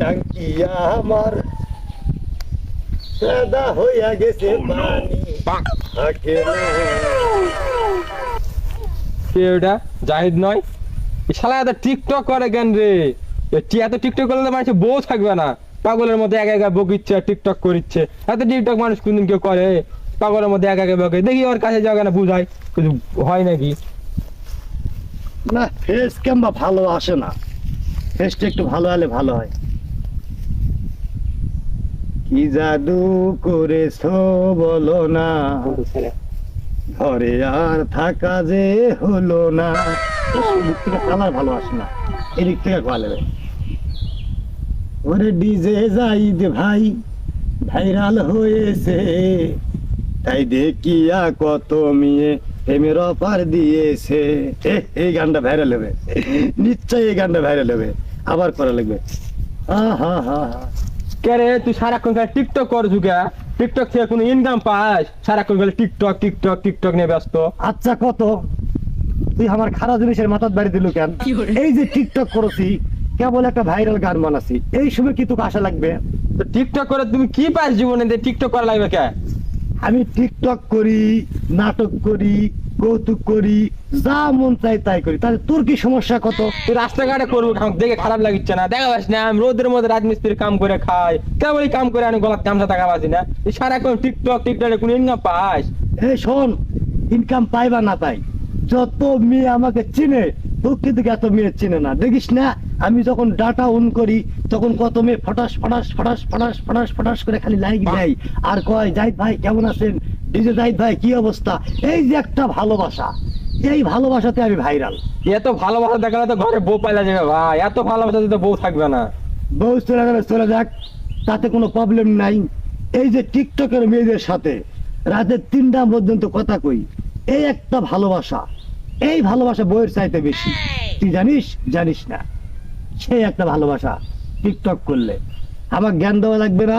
টাঙ্কি আমার। সাদা হইয়া গেছে পানি। থাকে কে ওটা জাহিদ নয়? এ শালা এত টিকটক করে কেন রে? এ টিকটক করলে মানুষ বউ থাকবে না। পাগলের মধ্যে একা একা বকিচ্ছে আর টিকটক করিচ্ছে। এত টিকটক মানুষ কোনদিন কেউ করে? পাগলের মধ্যে একা একা বকে দেখি ওর কাছে যাওয়া না বুঝাই। কিছু হয় নাকি? না ফেস ক্যাম্বা ভালো আসে না। ফেসটা একটু ভালো হলে ভালো হয়। কি জাদু করেছ বলো না। ঘরে আর থাকা যে হলো না। কালার ভালো আসে না। এদিক থেকে ভালো ওরে ডিজে যাইদ ভাই, ভাইরাল হয়েছে। তাই দেখিয়া কত মেয়ে প্রেমের অফার দিয়েছে। এই গানটা ভাইরাল হবে। নিশ্চয়ই এই গানটা ভাইরাল হবে। আবার করা লাগবে। হা হা হা। কে রে তুই সারাক্ষণ খালি টিকটক কর যুগা টিকটক থেকে কোনো ইনকাম পাস সারাক্ষণ খালি টিকটক টিকটক টিকটক নিয়ে ব্যস্ত। আচ্ছা কত? তুই আমার খারাপ জিনিসের মাথাত বাড়ি দিল কেন? এই যে টিকটক করেছি কেবল একটা ভাইরাল গান বানাছি। এই সময় কি তোকে আশা লাগবে? তো টিকটক করে তুমি কি পাস জীবনে? যে টিকটক করা লাগবে কে? আমি টিকটক করি নাটক করি কৌতুক করি যা মন চাই তাই করি। তাহলে তোর কি সমস্যা কত? তুই রাস্তাঘাটে করব দেখে খারাপ লাগিচ্ছে না। দেখা পাস না আমি রোদের মধ্যে রাজমিস্ত্রির কাম করে খাই। এই কাম করে আমি গলার গামছা টাকা পাচ্ছি না। সারাক্ষণ টিকটক টিকটকে কোনো ইনকাম পাস? এই শোন ইনকাম পাই বা না পাই যত মেয়ে আমাকে চিনে তোর কিন্তু এত মেয়ে চিনে না। দেখিস না আমি যখন ডাটা অন করি তখন কত মেয়ে ফটাস ফটাস ফটাস ফটাস ফটাস ফটাস করে খালি লাইক দেয়। আর কয় যাই ভাই কেমন আছেন? ডিজে জাহিদ ভাই কি অবস্থা? এই যে একটা ভালোবাসা। এই ভালোবাসাতে আমি ভাইরাল এত ভালোবাসা দেখালে তো ঘরে বউ পাইলা যাবে ভাই। এত ভালোবাসা তো বউ থাকবে না। বউ চলে যাবে চলে যাক। তাতে কোনো প্রবলেম নাই। এই যে টিকটকের মেয়েদের সাথে রাতের তিনটা পর্যন্ত কথা কই এই একটা ভালোবাসা। এই ভালোবাসা বইয়ের চাইতে বেশি। তুই জানিস? জানিস না। সেই একটা ভালোবাসা টিকটক করলে। আমার জ্ঞান দেওয়া লাগবে না।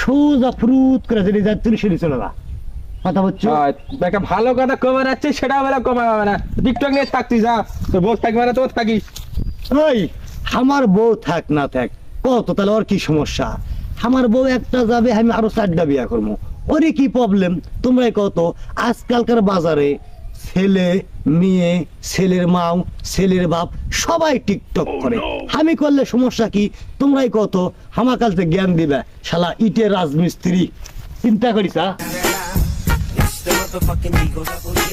সোজা ফ্রুত করে যদি যা তুই সেটি চলে না কথা বলছো? একটা ভালো কথা সেটা বেলা কমে যাবে না। টিকটক নিয়ে থাকতিস যা তোর বউ থাকবে না তোর থাকিস ওই আমার বউ থাক না থাক কত তাহলে ওর কি সমস্যা? আমার বউ একটা যাবে আমি আরও চারটা বিয়া করব। ওরে কি প্রবলেম তোমরাই কত আজকালকার বাজারে ছেলে মেয়ে ছেলের মাও ছেলের বাপ সবাই টিকটক করে। আমি করলে সমস্যা কি? তোমরাই কত আমার কাছে জ্ঞান দিবে শালা ইটের রাজমিস্ত্রি। চিন্তা করিস motherfucking Eagle Double G.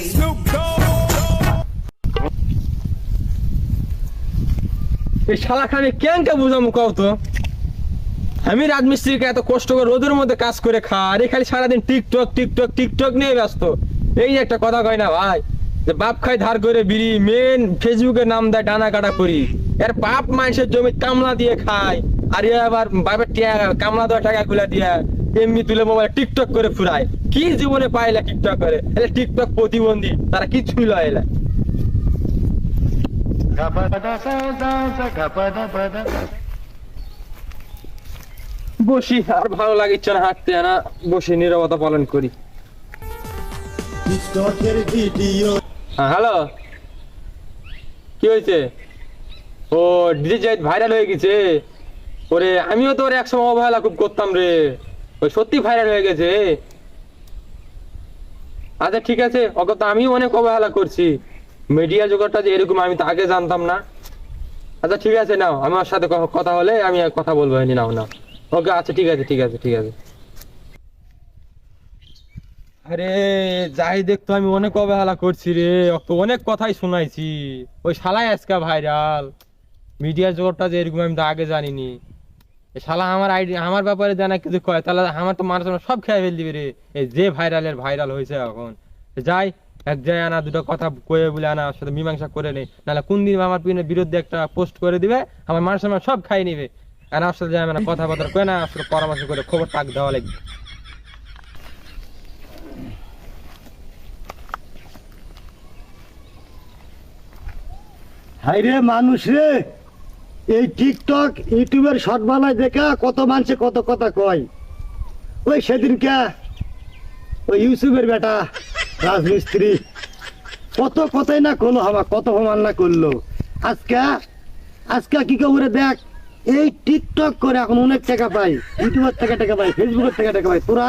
এই শালাকে আমি কেনকে বুঝামু কও তো? আমি রাজমিস্ত্রিকে এত কষ্ট করে রোদের মধ্যে কাজ করে খা আর খালি সারাদিন টিকটক টিকটক টিকটক নিয়ে ব্যস্ত। এই একটা কথা কয় না ভাই যে বাপ খাই ধার করে বিড়ি মেন ফেসবুকে নাম দেয় ডানা কাটা করি এর বাপ মানুষের জমি কামলা দিয়ে খায় আর এ আবার বাপের টিয়া কামলা দেওয়া টাকা গুলা দিয়ে এমনি তুলে মোবাইল টিকটক করে ফুরায়। কি জীবনে পাইলা টিকটক করে? এলে টিকটক প্রতিবন্ধী তারা কিছুই লয় এলা। বসি আর ভালো লাগিচ্ছে না হাঁটতে না বসে নিরবতা পালন করি। হ্যাঁ হ্যালো। কি হয়েছে? ও ডিজে ভাইরাল হয়ে গেছে। ওরে আমিও তো ওর একসময় অবহেলা খুব করতাম রে। ওই সত্যি ভাইরাল হয়ে গেছে। আচ্ছা ঠিক আছে ওকে তো অনেক অবহেলা করছি। মিডিয়া জগৎটা যে এরকম, আমি তো আগে জানতাম না। আচ্ছা ঠিক আছে, নাও আমার সাথে কথা হলে আমি কথা বলব নাও নাও। ওকে আচ্ছা ঠিক আছে ঠিক আছে ঠিক আছে। আরে যাই দেখতো আমি অনেক অবহেলা করছি রে তো অনেক কথাই শোনাইছি। ওই শালাই আজকা ভাইরাল মিডিয়ার জগৎটা যে এরকম, আমি তো আগে জানিনি। শালা আমার আইডি, আমার ব্যাপারে জানা কিছু কয়? তাহলে আমার তো মানুষ সব খেয়ে ফেল দিবে রে এই যে ভাইরালের ভাইরাল হয়েছে এখন। যাই, এক জায়গায় আনা, দুটো কথা কয়ে বলে আনা সাথে মীমাংসা করে নেই নাহলে কোন দিন আমার পিনের বিরুদ্ধে একটা পোস্ট করে দিবে, আমার মানুষ আমার সব খাই নিবে। আর আমার সাথে যাই না কথাবার্তা কয়ে না আসলে পরামর্শ করে খবর টাক দেওয়া লাগবে। হাইরে মানুষ রে! এই টিকটক, ইউটিউবের শর্ট বানায় দেখা কত মানুষে কত কথা কয়। ওই সেদিনকে ওই ইউসুফের বেটা, রাজমিস্ত্রি, কত কথাই না করল আমার কত প্রমাণ না করল। আজকে আজকে কি করে দেখ, এই টিকটক করে এখন অনেক টাকা পাই ইউটিউবের থেকে টাকা পাই ফেসবুকের থেকে টাকা পাই তোরা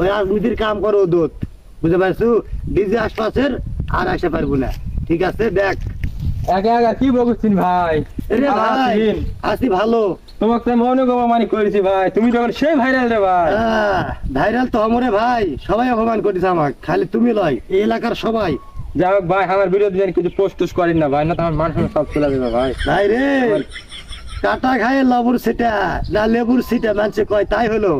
ওই রাজনীতির কাম করো দোত। বুঝতে পারছ? ডিজে আশপাশের আর আসতে পারব না। ঠিক আছে, দেখ। একা একা কি বলছিস ভাই? আসি ভালো। তোমাকে তো আমি অনেক করেছি ভাই। তুমি যখন সেই ভাইরাল রে ভাই। ভাইরাল তো আমরে ভাই। সবাই অপমান করিস আমাকে। খালি তুমি লয় এই এলাকার সবাই। যাই হোক ভাই আমার বিরোধী জানি কিছু পোস্ট টোস্ট করেন না ভাই না তো আমার মান সব চলে যাবে ভাই। ভাই রে। কাটা খায় লবুর সিটা না লেবুর সিটা মানছে কয় তাই হলো।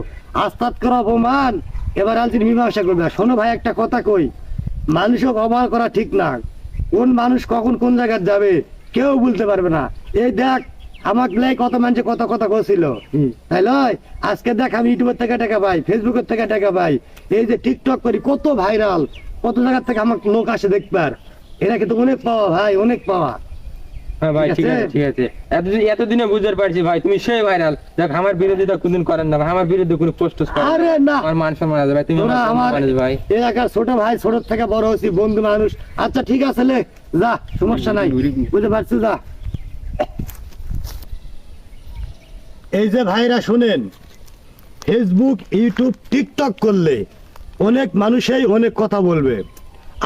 আস্তাত করা অপমান এবার আলচির মীমাংসা করবে। শোনো ভাই একটা কথা কই। মানুষকে অপমান করা ঠিক না। কোন মানুষ কখন কোন জায়গায় যাবে কেউ বলতে পারবে না। এই দেখ আমাকে লাই কত মানুষে কত কথা কছিল তাই লয় আজকে দেখ আমি ইউটিউবের থেকে টাকা পাই ফেসবুকের থেকে টাকা পাই এই যে টিকটক করি কত ভাইরাল কত জায়গার থেকে আমার লোক আসে দেখবার। এটা কিন্তু অনেক পাওয়া ভাই অনেক পাওয়া। হ্যাঁ ভাই ঠিক ঠিক আছে? আছে ঠিক আছে। এতদিন এতদিনে বুঝতে পারছি ভাই তুমি সেই ভাইরাল। দেখ আমার বিরোধিতা কোনদিন করেন না আমার বিরুদ্ধে কোনো পোস্ট টোস্ট করেন না। আরে না। আমার মান সম্মান আছে ভাই তুমি আমার আমার ভাই। এলাকার ছোট ভাই ছোট থেকে বড় হয়েছি বন্ধু মানুষ। আচ্ছা ঠিক আছে লে যা সমস্যা নাই। বুঝতে পারছি যা। এই যে ভাইরা শুনেন ফেসবুক ইউটিউব টিকটক করলে অনেক মানুষই অনেক কথা বলবে।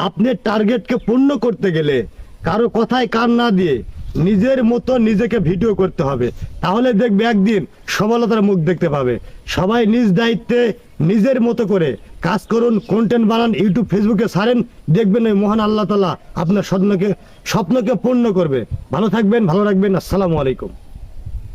আপনি টার্গেটকে পূর্ণ করতে গেলে কারও কথায় কান না দিয়ে নিজের মতো নিজেকে ভিডিও করতে হবে। তাহলে দেখবে একদিন সফলতার মুখ দেখতে পাবে। সবাই নিজ দায়িত্বে নিজের মতো করে কাজ করুন কন্টেন্ট বানান ইউটিউব ফেসবুকে সারেন দেখবেন ওই মহান আল্লাহ তালা আপনার স্বপ্নকে স্বপ্নকে পূর্ণ করবে। ভালো থাকবেন, ভালো রাখবেন, আসসালামু আলাইকুম।